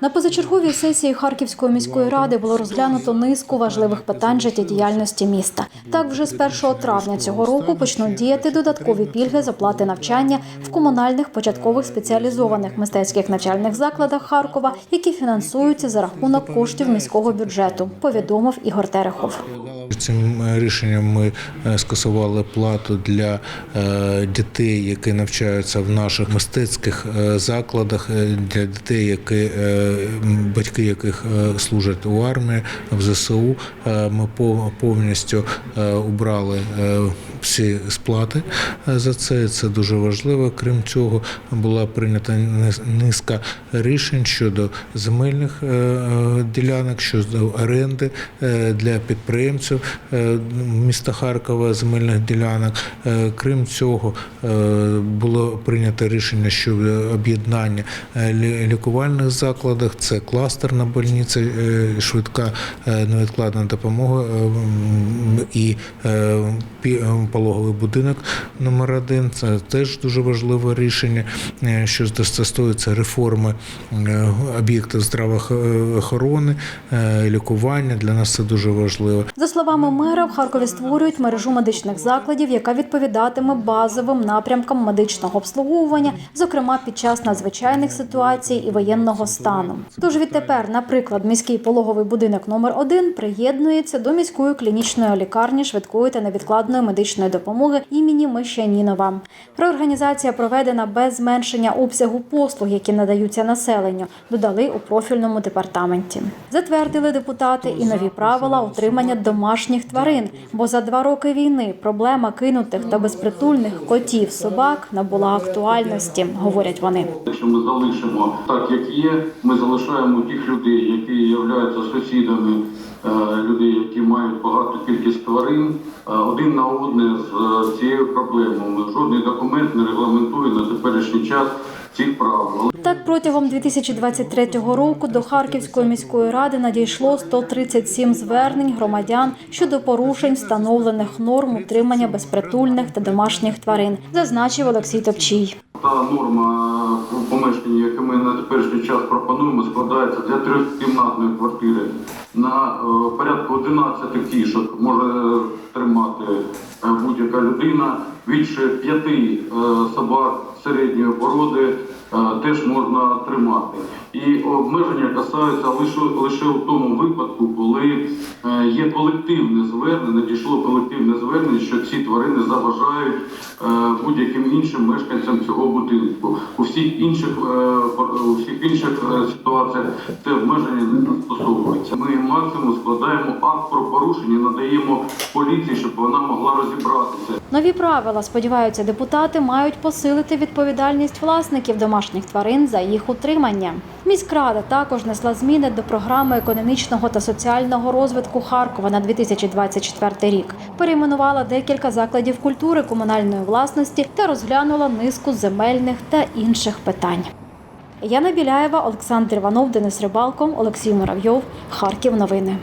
На позачерговій сесії Харківської міської ради було розглянуто низку важливих питань життєдіяльності міста. Так, вже з 1 травня цього року почнуть діяти додаткові пільги з оплати навчання в комунальних початкових спеціалізованих мистецьких навчальних закладах Харкова, які фінансуються за рахунок коштів міського бюджету. Повідомив Ігор Терехов. Цим рішенням ми е, скасували плату для е, дітей, які навчаються в наших мистецьких е, закладах, для дітей, які е, батьки яких е, служать у армії в ЗСУ. Е, Ми пов- повністю убрали всі сплати е, за це. Це дуже важливо. Крім цього, була прийнята низ- низка рішень щодо земельних е, е, ділянок, щодо оренди для підприємців міста Харкова земельних ділянок. Крім цього, було прийнято рішення щодо об'єднання лі- лікувальних закладах. Це кластерна больниця, швидка невідкладна допомога і пологовий будинок номер один. Це теж дуже важливе рішення, е, що стосується реформи е, об'єктів здравоохорони, е, лікування. Для нас це дуже важливо. За словами мера, в Харкові створюють мережу медичних закладів, яка відповідатиме базовим напрямкам медичного обслуговування, зокрема під час надзвичайних ситуацій і воєнного стану. Тож відтепер, наприклад, міський пологовий будинок номер 1 приєднується до міської клінічної лікарні швидкої та невідкладної медичної допомоги імені Мещанінова. Реорганізація проведена без зменшення обсягу послуг, які надаються населенню, додали у профільному департаменті. Затвердили депутати і нові правила утримання домашніх тварин, бо за два роки війни проблема кинутих та безпритульних котів, собак набула актуальності, говорять вони. Якщо ми залишимо так, як є, ми залишаємо тих людей, які являються сусідами людей, які мають багату кількість тварин, е, один на одне з е, цією проблемою. Жодний документ не регламентує на теперішній час цих прав. Так, протягом 2023 року до Харківської міської ради надійшло 137 звернень громадян щодо порушень встановлених норм утримання безпритульних та домашніх тварин, зазначив Олексій Топчій. Та норма помешканні, яке ми на теперішній час пропонуємо, складається для трьохкімнатної квартири на е, порядку 11 кішок може тримати е, будь-яка людина. Більше п'яти е, собак середньої породи теж можна тримати. І обмеження касаються лише лише в тому випадку, коли е, є колективне звернення, надійшло колективне звернення, що ці тварини заважають е, будь-яким іншим мешканцям цього будинку. У всіх інших е, у всіх інших ситуаціях це обмеження не застосовується. Ми максимум складаємо акт про порушення, надаємо поліції, щоб вона могла розібратися. Нові правила, сподіваються депутати, мають посилити відповідальність власників домашніх тварин за їх утримання. Міськрада також несла зміни до програми економічного та соціального розвитку Харкова на 2024 рік. Перейменувала декілька закладів культури комунальної власності та розглянула низку земельних та інших питань. Яна Біляєва, Олександр Іванов, Денис Рибалко, Олексій Муравйов. Харків. Новини.